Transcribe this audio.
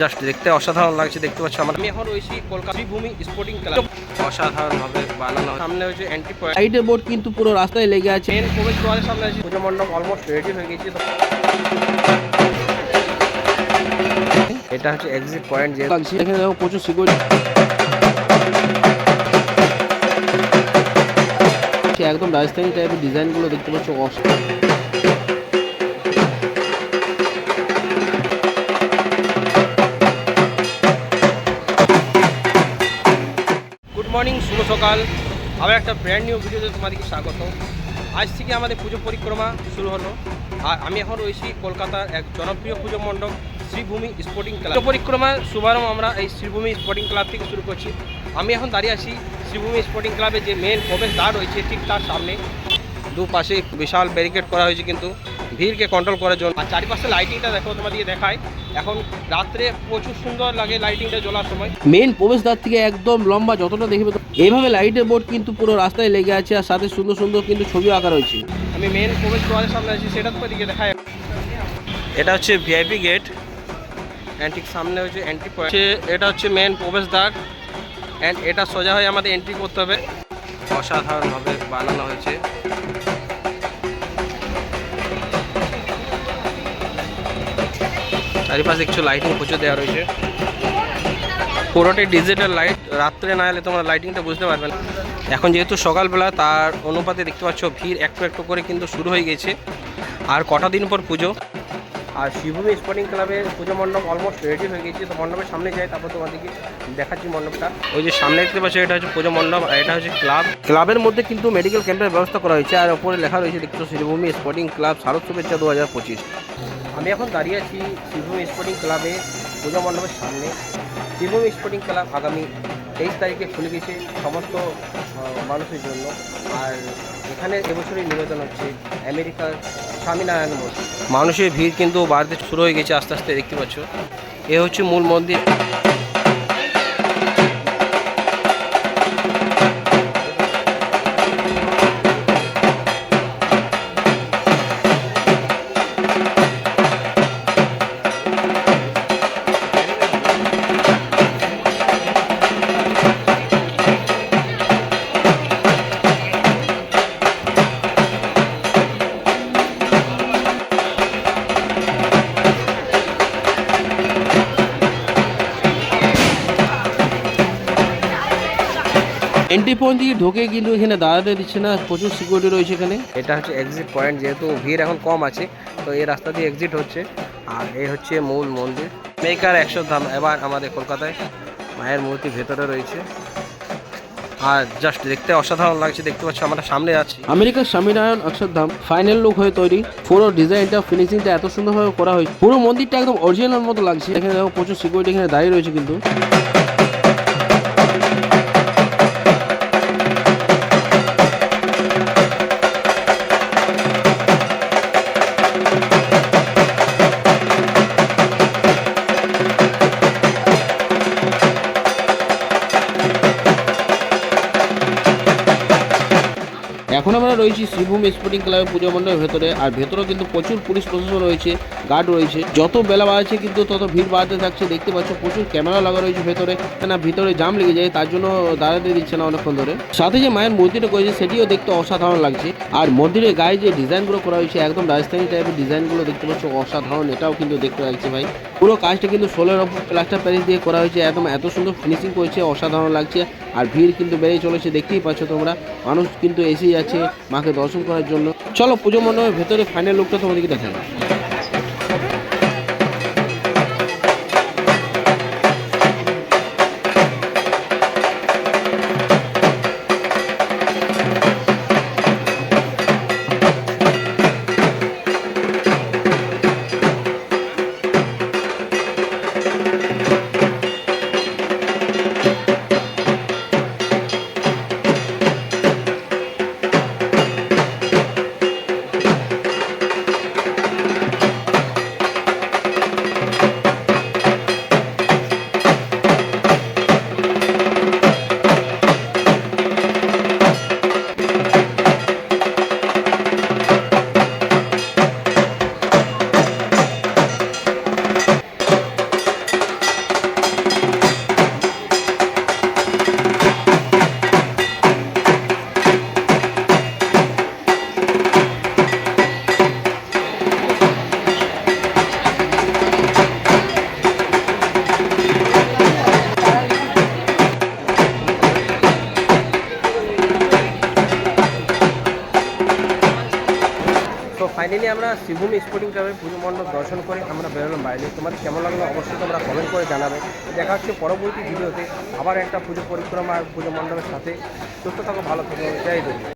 Just দেখতে অসাধারণ লাগছে দেখতে পাচ্ছ আমরা আমি এখন রয়েছি কলকাতা শ্রীভূমি স্পোর্টিং ক্লাব অসাধারণ ভাবে বানানো সামনে হচ্ছে অ্যান্টি পয়েন্ট সাইডের বোর্ড কিন্তু পুরো রাস্তায় লেগে আছে। মেন প্রবেশ দ্বারের সামনে আছে। পুজো মণ্ডপ অলমোস্ট রেডি হয়ে গেছে। এটা হচ্ছে এক্সিট পয়েন্ট যে লাগছে। এখানে দেখো প্রচুর সিকিউরিটি। একদম রাজস্থানি টাইপের ডিজাইনগুলো দেখতে পাচ্ছ। অস- গুড মর্নিং, শুভ সকাল। আবার একটা ব্র্যান্ড নিউ ভিডিওতে তোমাদেরকে স্বাগত আজ থেকে আমাদের পুজো পরিক্রমা শুরু হলো। আর আমি এখন রয়েছি কলকাতার এক জনপ্রিয় পুজো মণ্ডপ, শ্রীভূমি স্পোর্টিং ক্লাব পুজো পরিক্রমার শুভারম্ভ আমরা এই শ্রীভূমি স্পোর্টিং ক্লাব থেকে শুরু করছি। আমি এখন দাঁড়িয়ে আছি শ্রীভূমি স্পোর্টিং ক্লাবে যে মেন প্রবেশ দ্বার রয়েছে ঠিক তার সামনে। দুপাশে বিশাল ব্যারিকেড করা হয়েছে কিন্তু। ভিড়কে কন্ট্রোল করার জন্য। আর চারিপাশে লাইটিংটা দেখো তোমাদেরকে দেখায় এখন রাত্রে প্রচুর সুন্দর লাগে লাইটিংটা জ্বলার সময়। মেন প্রবেশদ্বার থেকে একদম লম্বা যতটা দেখবে এইভাবে লাইটের বোর্ড কিন্তু পুরো রাস্তায় লেগে আছে আর সাথে সুন্দর সুন্দর কিন্তু ছবি আঁকা রয়েছে। আমি মেন প্রবেশ দ্বারের সামনে আছি সেটা তোমাদেরকে দেখায় এটা হচ্ছে ভিআইপি গেট অ্যান্ড ঠিক সামনে হচ্ছে এন্ট্রি পয়েন্ট এটা হচ্ছে মেন প্রবেশদ্বার। অ্যান্ড এটা সোজা হয়ে আমাদের এন্ট্রি করতে হবে। অসাধারণভাবে বানানো হয়েছে। চারিপাশে কিছু লাইটিং প্রচুর দেওয়া রয়েছে। পুরোটাই ডিজিটাল লাইট রাত্রে না এলে তোমরা লাইটিংটা বুঝতে পারবে না। এখন যেহেতু সকালবেলা, তার অনুপাতে দেখতে পাচ্ছ ভিড় একটু একটু করে কিন্তু শুরু হয়ে গেছে। আর কটা দিন পর পুজো? আর শিবভূমি স্পোর্টিং ক্লাবের পুজো মণ্ডপ অলমোস্ট রেডি হয়ে গেছে। তো মণ্ডপের সামনে যাই, তারপর তোমাদেরকে দেখাচ্ছি মণ্ডপটা। ওই যে সামনে দেখতে পাচ্ছ, এটা হচ্ছে পুজো মণ্ডপ, আর এটা হচ্ছে ক্লাব ক্লাবের মধ্যে কিন্তু মেডিকেল ক্যাম্পের ব্যবস্থা করা হয়েছে। আর ওপরে লেখা রয়েছে, দেখছ, শ্রীভূমি স্পোর্টিং ক্লাব শারদ শুভেচ্ছা দু হাজার পঁচিশ। আমি এখন দাঁড়িয়ে আছি শিবভূম স্পোর্টিং ক্লাবে, পুজো মণ্ডপের সামনে। শিবভূম স্পোর্টিং ক্লাব আগামী তেইশ তারিখে খুলে গেছে সমস্ত মানুষের জন্য। আর এখানে এবছরই নিবেদন হচ্ছে আমেরিকার স্বামীনারায়ণ মন্দির। মানুষের ভিড় কিন্তু বাড়তে শুরু হয়ে গেছে আস্তে আস্তে, দেখতে পাচ্ছ। এ হচ্ছে মূল মন্দির। এন্ট্রি পয়েন্ট দিয়ে ঢোকে কিন্তু এখানে দাঁড়াতে দিচ্ছে না প্রচুর সিকিউরিটি রয়েছে এখানে। এটা হচ্ছে এক্সিট পয়েন্ট যেহেতু ভিড় এখন কম আছে তো এই রাস্তা দিয়ে এক্সিট হচ্ছে। আর এই হচ্ছে মূল মন্দির। মেকার একশো ধাম এবার আমাদের কলকাতায় মায়ের মূর্তি ভেতরে রয়েছে। আর জাস্ট দেখতে অসাধারণ লাগছে দেখতে পাচ্ছ আমরা সামনে যাচ্ছি আমেরিকার স্বামীনারায়ণ অক্ষরধাম ফাইনাল লুক হয়ে তৈরি। পুরো ডিজাইনটা ফিনিশিংটা এত সুন্দরভাবে করা হয়েছে। পুরো মন্দিরটা একদম অরিজিনাল মতো লাগছে। এখানে দেখো প্রচুর সিকিউরিটি এখানে দাঁড়িয়ে রয়েছে কিন্তু। এখন আমরা রয়েছি শ্রীভূমি স্পোর্টিং ক্লাবের পুজো মণ্ডপের ভেতরে। আর ভেতরেও কিন্তু প্রচুর পুলিশ প্রশাসন রয়েছে, গার্ড রয়েছে। যত বেলা বাড়ছে কিন্তু তত ভিড় বাড়তে থাকছে। দেখতে পাচ্ছ প্রচুর ক্যামেরা লাগা রয়েছে ভেতরে। না ভিতরে জাম লেগে যায়, তার জন্য দাঁড়াতে দিচ্ছে না অনেকক্ষণ ধরে। সাথে যে মায়ের মূর্তিটা করেছে, সেটিও দেখতে অসাধারণ লাগছে। আর মন্দিরের গায়ে যে ডিজাইনগুলো করা হয়েছে, একদম রাজস্থানি টাইপের ডিজাইনগুলো দেখতে পাচ্ছ, অসাধারণ। এটাও কিন্তু দেখতে লাগছে ভাই। পুরো কাজটা কিন্তু ষোলোর ওপর প্লাস্টার প্যারিস দিয়ে করা হয়েছে। একদম এত সুন্দর ফিনিশিং করেছে, অসাধারণ লাগছে আর ভিড় কিন্তু বেড়ে চলেছে, দেখতেই পাচ্ছ তোমরা। মানুষ কিন্তু এসেই যাচ্ছে মাকে দর্শন করার জন্য। চলো পুজো মণ্ডপের ভেতরে ফাইনাল লুকটা তোমাদেরকে দেখাই। শিবভূমি স্পোর্টিং ক্লাবের পুজো মণ্ডপ দর্শন করে আমরা বেরোলাম বাইরে। তোমাদের কেমন লাগল অবশ্যই তোমরা কমেন্ট করে জানাবে। দেখা হচ্ছে পরবর্তী ভিডিওতে আবার একটা পুজো পরিক্রমা আর পুজো মণ্ডপের সাথে। সুস্থ থাকো, ভালো থাকো, জয়